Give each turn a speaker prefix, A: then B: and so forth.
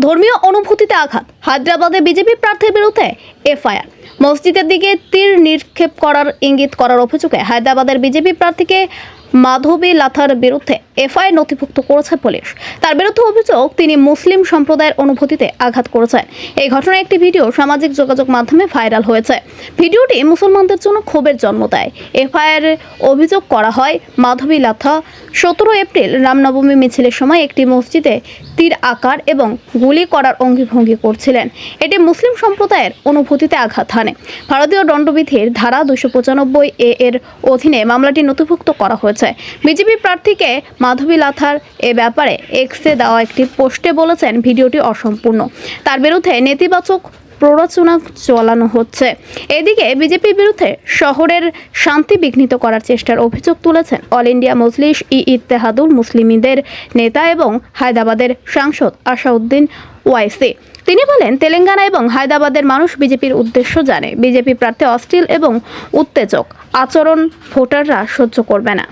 A: ধর্মীয় অনুভূতিতে আঘাত। হায়দ্রাবাদে বিজেপি প্রার্থীর বিরুদ্ধে এফআইআর। মসজিদের দিকে তীর নিক্ষেপ করার ইঙ্গিত করার অভিযোগে হায়দ্রাবাদের বিজেপি প্রার্থীকে মাধবী লাথার বিরুদ্ধে এফআইআর নথিভুক্ত করেছে পুলিশ। তার বিরুদ্ধে অভিযোগ, তিনি মুসলিম সম্প্রদায়ের অনুভূতিতে আঘাত করেছেন। এই ঘটনায় একটি ভিডিও সামাজিক যোগাযোগ মাধ্যমে ভাইরাল হয়েছে। ভিডিওটি মুসলমানদের জন্য ক্ষোভের জন্ম দেয়। এফআইআর অভিযোগ করা হয়, মাধবী লাথা সতেরো এপ্রিল রামনবমী মিছিলের সময় একটি মসজিদে তীর আকার এবং গুলি করার অঙ্গিভঙ্গি করছিলেন। এটি মুসলিম সম্প্রদায়ের অনুভূতিতে আঘাত হানে। ভারতীয় দণ্ডবিধির ধারা দুশো পঁচানব্বই এ এর অধীনে মামলাটি নথিভুক্ত করা হয়েছে। বিজেপি প্রার্থীকে মাধবী লাথার এ ব্যাপারে এক্সে দেওয়া একটি পোস্টে বলেছেন, ভিডিওটি অসম্পূর্ণ। তার বিরুদ্ধে নেতিবাচক প্ররোচনা চালানো হচ্ছে। এদিকে বিজেপির বিরুদ্ধে শহরের শান্তি বিঘ্নিত করার চেষ্টার অভিযোগ তুলেছেন অল ইন্ডিয়া মজলিস ই ইত্তেহাদুল মুসলিমদের নেতা এবং হায়দ্রাবাদের সাংসদ আসাউদ্দিন ওয়াইসি। তিনি বলেন, তেলেঙ্গানা এবং হায়দ্রাবাদের মানুষ বিজেপির উদ্দেশ্য জানে। বিজেপি প্রার্থী অশ্লীল এবং উত্তেজক। আচরণ ভোটাররা সহ্য করবে না।